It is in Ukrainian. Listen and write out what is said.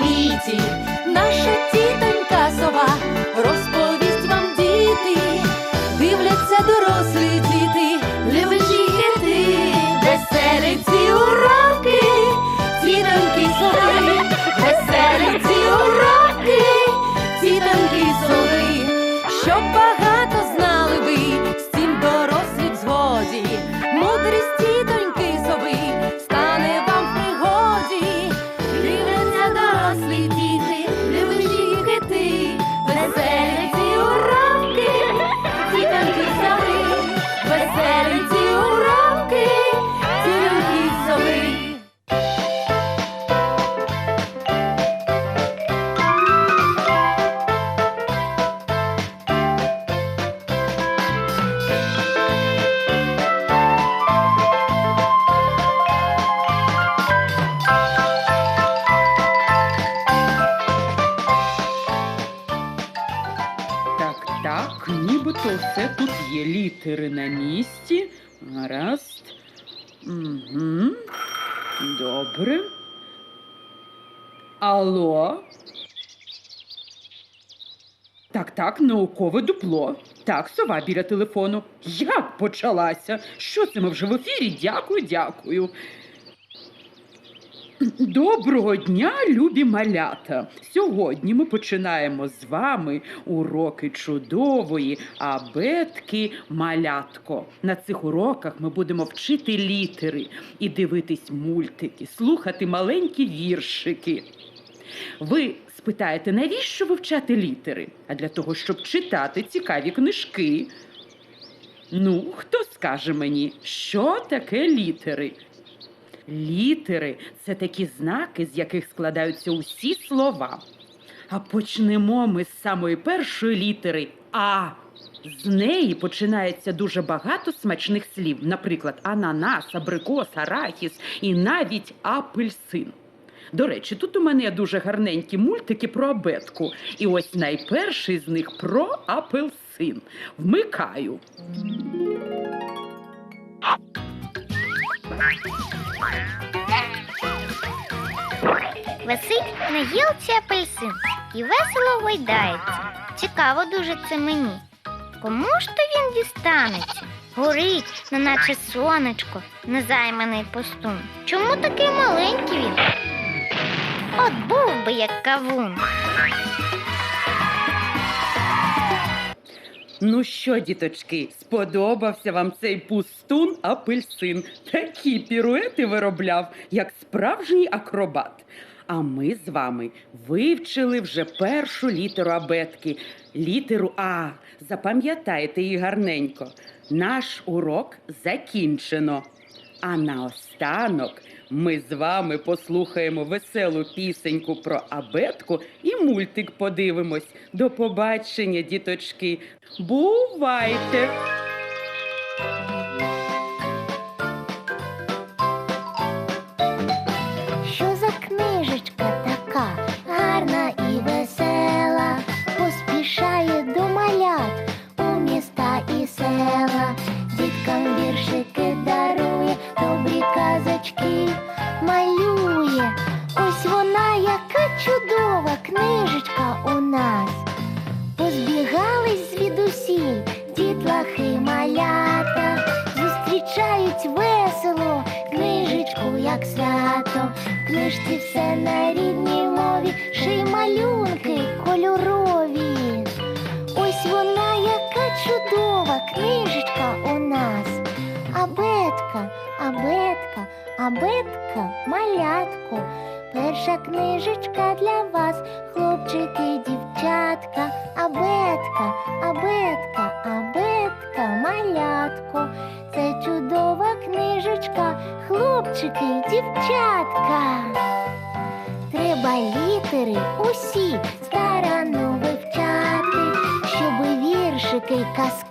світі. Наша тітонька сова розповість вам діти, дивляться дорослі діти, левежі діти, веселі ці уроки, тітоньки сови, веселі ці уроки, тітоньки сови, щоб багато нібито все тут є. Літери на місці. Гаразд. Угу. Добре. Алло. Так, так, наукове дупло. Так, сова біля телефону. Як почалася? Що це ми вже в ефірі? Дякую, дякую. Доброго дня, любі малята! Сьогодні ми починаємо з вами уроки чудової абетки малятко. На цих уроках ми будемо вчити літери і дивитись мультики, слухати маленькі віршики. Ви спитаєте, навіщо вивчати літери? А для того, щоб читати цікаві книжки. Ну, хто скаже мені, що таке літери? Літери це такі знаки, з яких складаються усі слова. А почнемо ми з самої першої літери А. З неї починається дуже багато смачних слів, наприклад, ананас, абрикос, арахіс і навіть апельсин. До речі, тут у мене дуже гарненькі мультики про абетку. І ось найперший з них про апельсин. Вмикаю. Висить на гілці апельсин і весело гойдається. Цікаво дуже це мені. Кому ж то він дістанеться? Горить, неначе сонечко, незайманий постун. Чому такий маленький він? От був би як кавун. Ну що, діточки, сподобався вам цей пустун апельсин? Такі піруети виробляв, як справжній акробат. А ми з вами вивчили вже першу літеру абетки, літеру А. Запам'ятайте її гарненько. Наш урок закінчено. А наостанок ми з вами послухаємо веселу пісеньку про абетку і мультик подивимось. До побачення, діточки. Бувайте! Як свято. Книжці все на рідній мові, ще й малюнки кольорові. Ось вона, яка чудова книжечка у нас. Абетка, абетка, абетка, малятко. Перша книжечка для вас, хлопчики, дівчатка, абетка, абетка, абетка, малятко. Це і дівчатка. Треба літери усі старанно вивчати, щоби віршики, казки